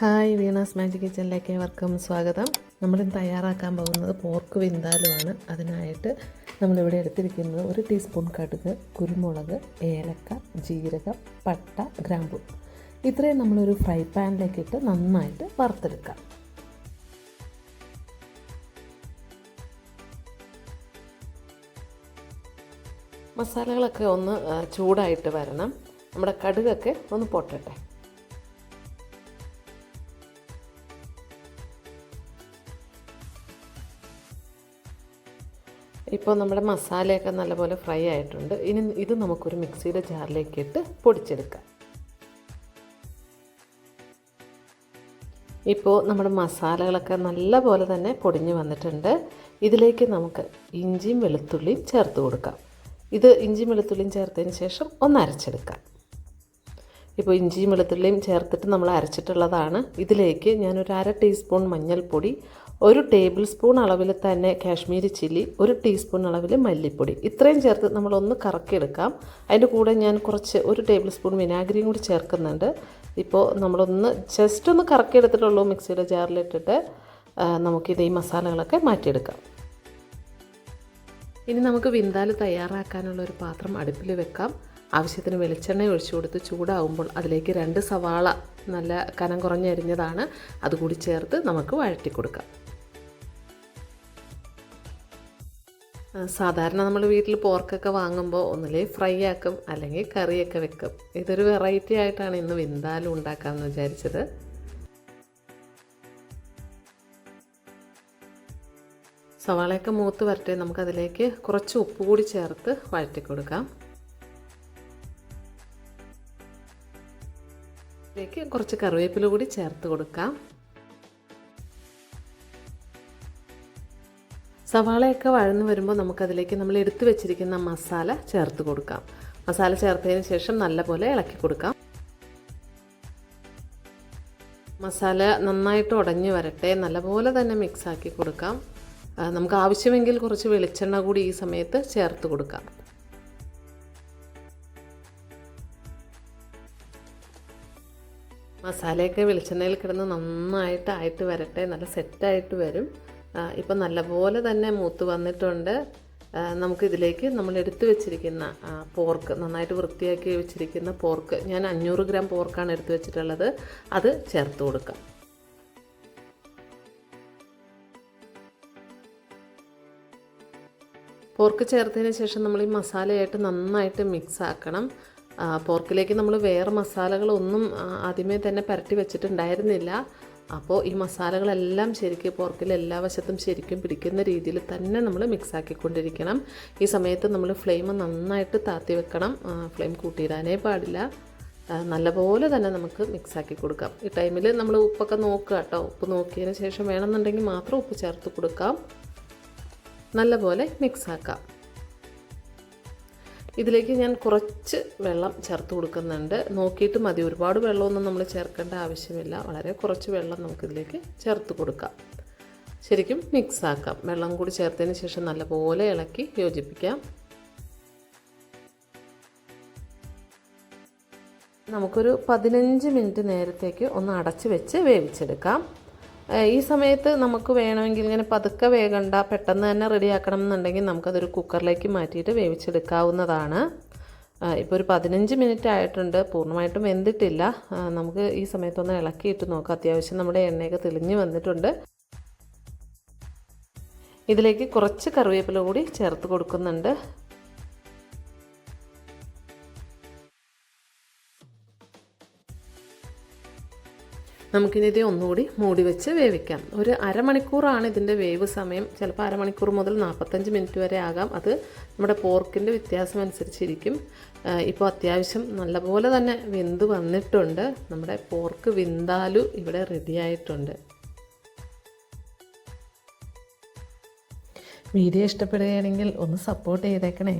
Hi Veena's magic കിച്ചണിലേക്ക് ഏവർക്കും സ്വാഗതം. നമ്മൾ തയ്യാറാക്കാൻ പോകുന്നത് പോർക്ക് വിന്താലുമാണ് അതിനായിട്ട് നമ്മളിവിടെ എടുത്തിരിക്കുന്നത് ഒരു ടീസ്പൂൺ കടുക് കുരുമുളക് ഏലക്ക ജീരകം പട്ട ഗ്രാമ്പു. ഇത്രയും നമ്മളൊരു ഫ്രൈ പാനിലേക്ക് ഇട്ട് നന്നായിട്ട് വറുത്തെടുക്കാം. മസാലകളൊക്കെ ഒന്ന് ചൂടായിട്ട് വരണം. നമ്മുടെ കടുകൊക്കെ ഒന്ന് പൊട്ടട്ടെ. ഇപ്പോൾ നമ്മുടെ മസാലയൊക്കെ നല്ലപോലെ ഫ്രൈ ആയിട്ടുണ്ട്. ഇനി ഇത് നമുക്കൊരു മിക്സിയുടെ ജാറിലേക്ക് ഇട്ട് പൊടിച്ചെടുക്കാം. ഇപ്പോൾ നമ്മുടെ മസാലകളൊക്കെ നല്ലപോലെ തന്നെ പൊടിഞ്ഞ് വന്നിട്ടുണ്ട്. ഇതിലേക്ക് നമുക്ക് ഇഞ്ചിയും വെളുത്തുള്ളിയും ചേർത്ത് കൊടുക്കാം. ഇത് ഇഞ്ചിയും വെളുത്തുള്ളിയും ചേർത്തതിന് ശേഷം ഒന്ന് അരച്ചെടുക്കാം. ഇപ്പോൾ ഇഞ്ചിയും വെളുത്തുള്ളിയും ചേർത്തിട്ട് നമ്മൾ അരച്ചിട്ടുള്ളതാണ്. ഇതിലേക്ക് ഞാനൊരു അര ടീസ്പൂൺ മഞ്ഞൾപ്പൊടി ഒരു ടേബിൾ സ്പൂൺ അളവിൽ തന്നെ കാശ്മീരി ചില്ലി ഒരു ടീസ്പൂൺ അളവിൽ മല്ലിപ്പൊടി. ഇത്രയും ചേർത്ത് നമ്മളൊന്ന് കറക്കിയെടുക്കാം. അതിന്റെ കൂടെ ഞാൻ കുറച്ച് ഒരു ടേബിൾ സ്പൂൺ വിനാഗിരിയും കൂടി ചേർക്കുന്നുണ്ട്. ഇപ്പോൾ നമ്മളൊന്ന് ജസ്റ്റ് ഒന്ന് കറക്കിയെടുത്തിട്ടുള്ളൂ മിക്സിയുടെ ജാറിലിട്ടിട്ട്. നമുക്കിത് ഈ മസാലകളൊക്കെ മാറ്റിയെടുക്കാം. ഇനി നമുക്ക് വിന്താൽ തയ്യാറാക്കാനുള്ള ഒരു പാത്രം അടുപ്പിൽ വെക്കാം. ആവശ്യത്തിന് വെളിച്ചെണ്ണ ഒഴിച്ചു കൊടുത്ത് ചൂടാവുമ്പോൾ അതിലേക്ക് രണ്ട് സവാള നല്ല കനം കുറഞ്ഞരിഞ്ഞതാണ്. അതുകൂടി ചേർത്ത് നമുക്ക് വഴറ്റി കൊടുക്കാം സാധാരണ നമ്മൾ വീട്ടിൽ പോർക്കൊക്കെ വാങ്ങുമ്പോൾ ഒന്നിലേ ഫ്രൈ ആക്കും അല്ലെങ്കിൽ കറിയൊക്കെ വെക്കും. ഇതൊരു വെറൈറ്റി ആയിട്ടാണ് ഇന്ന് വിന്താലും ഉണ്ടാക്കാമെന്ന് വിചാരിച്ചത്. സവാളയൊക്കെ മൂത്ത് വരട്ടെ നമുക്കതിലേക്ക് കുറച്ച് ഉപ്പ് കൂടി ചേർത്ത് വഴറ്റി കൊടുക്കാം ഇതിലേക്ക് കുറച്ച് കറിവേപ്പില കൂടി ചേർത്ത് കൊടുക്കാം. സവാളയൊക്കെ വഴന്ന് വരുമ്പോൾ നമുക്കതിലേക്ക് നമ്മൾ എടുത്തു വെച്ചിരിക്കുന്ന മസാല ചേർത്ത് കൊടുക്കാം. മസാല ചേർത്തതിന് ശേഷം നല്ലപോലെ ഇളക്കി കൊടുക്കാം. മസാല നന്നായിട്ട് ഉടഞ്ഞു വരട്ടെ നല്ലപോലെ തന്നെ മിക്സാക്കി കൊടുക്കാം. നമുക്ക് ആവശ്യമെങ്കിൽ കുറച്ച് വെളിച്ചെണ്ണ കൂടി ഈ സമയത്ത് ചേർത്ത് കൊടുക്കാം. മസാലയൊക്കെ വെളിച്ചെണ്ണയിൽ കിടന്ന് നന്നായിട്ട് ആയിട്ട് വരട്ടെ നല്ല സെറ്റായിട്ട് വരും. ഇപ്പം നല്ലപോലെ തന്നെ മൂത്ത് വന്നിട്ടുണ്ട്. നമുക്കിതിലേക്ക് നമ്മൾ എടുത്തു വെച്ചിരിക്കുന്ന പോർക്ക് നന്നായിട്ട് വൃത്തിയാക്കി വെച്ചിരിക്കുന്ന പോർക്ക്. ഞാൻ അഞ്ഞൂറ് ഗ്രാം പോർക്കാണ് എടുത്തു വെച്ചിട്ടുള്ളത്. അത് ചേർത്ത് കൊടുക്കാം. പോർക്ക് ചേർത്തതിന് ശേഷം നമ്മൾ ഈ മസാലയായിട്ട് നന്നായിട്ട് മിക്സ് ആക്കണം പോർക്കിലേക്ക് നമ്മൾ വേറെ മസാലകളൊന്നും ആദ്യമേ തന്നെ പരട്ടി വെച്ചിട്ടുണ്ടായിരുന്നില്ല. അപ്പോൾ ഈ മസാലകളെല്ലാം ശരിക്കും പോർക്കിൽ എല്ലാ വശത്തും ശരിക്കും പിടിക്കുന്ന രീതിയിൽ തന്നെ നമ്മൾ മിക്സ് ആക്കിക്കൊണ്ടിരിക്കണം ഈ സമയത്ത് നമ്മൾ ഫ്ലെയിം നന്നായിട്ട് താത്തി വെക്കണം. ഫ്ലെയിം കൂട്ടിയിടാനേ പാടില്ല. നല്ലപോലെ തന്നെ നമുക്ക് മിക്സാക്കി കൊടുക്കാം ഈ ടൈമിൽ നമ്മൾ ഉപ്പൊക്കെ നോക്കുക കേട്ടോ. ഉപ്പ് നോക്കിയതിന് ശേഷം വേണമെന്നുണ്ടെങ്കിൽ മാത്രം ഉപ്പ് ചേർത്ത് കൊടുക്കാം. നല്ലപോലെ മിക്സ് ആക്കാം ഇതിലേക്ക് ഞാൻ കുറച്ച് വെള്ളം ചേർത്ത് കൊടുക്കുന്നുണ്ട്. നോക്കിയിട്ട് മതി ഒരുപാട് വെള്ളമൊന്നും നമ്മൾ ചേർക്കേണ്ട ആവശ്യമില്ല. വളരെ കുറച്ച് വെള്ളം നമുക്കിതിലേക്ക് ചേർത്ത് കൊടുക്കാം. ശരിക്കും മിക്സ് ആക്കാം. വെള്ളം കൂടി ചേർത്തതിന് ശേഷം നല്ലപോലെ ഇളക്കി യോജിപ്പിക്കാം. നമുക്കൊരു പതിനഞ്ച് മിനിറ്റ് നേരത്തേക്ക് ഒന്ന് അടച്ച് വെച്ച് വേവിച്ചെടുക്കാം. ഈ സമയത്ത് നമുക്ക് വേണമെങ്കിൽ ഇങ്ങനെ പതുക്കെ വേകണ്ട പെട്ടെന്ന് തന്നെ റെഡിയാക്കണം എന്നുണ്ടെങ്കിൽ നമുക്കതൊരു കുക്കറിലേക്ക് മാറ്റിയിട്ട് വേവിച്ചെടുക്കാവുന്നതാണ്. ഇപ്പോൾ ഒരു പതിനഞ്ച് മിനിറ്റ് ആയിട്ടുണ്ട്. പൂർണമായിട്ടും വെന്തിട്ടില്ല. നമുക്ക് ഈ സമയത്തൊന്ന് ഇളക്കിയിട്ട് നോക്കാം. അത്യാവശ്യം നമ്മുടെ എണ്ണയൊക്കെ തെളിഞ്ഞു വന്നിട്ടുണ്ട്. ഇതിലേക്ക് കുറച്ച് കറിവേപ്പില കൂടി ചേർത്ത് കൊടുക്കുന്നുണ്ട്. നമുക്കിനി ഇത് ഒന്നുകൂടി മൂടി വെച്ച് വേവിക്കാം. ഒരു അരമണിക്കൂറാണ് ഇതിന്റെ വേവ് സമയം. ചിലപ്പോൾ അരമണിക്കൂർ മുതൽ നാൽപ്പത്തഞ്ച് മിനിറ്റ് വരെ ആകാം. അത് നമ്മുടെ പോർക്കിന്റെ വ്യത്യാസം അനുസരിച്ചിരിക്കും. ഇപ്പോൾ അത്യാവശ്യം നല്ലപോലെ തന്നെ വെന്ത് വന്നിട്ടുണ്ട്. നമ്മുടെ പോർക്ക് വിന്താലു ഇവിടെ റെഡിയായിട്ടുണ്ട് വീഡിയോ ഇഷ്ടപ്പെടുകയാണെങ്കിൽ ഒന്ന് സപ്പോർട്ട് ചെയ്തേക്കണേ.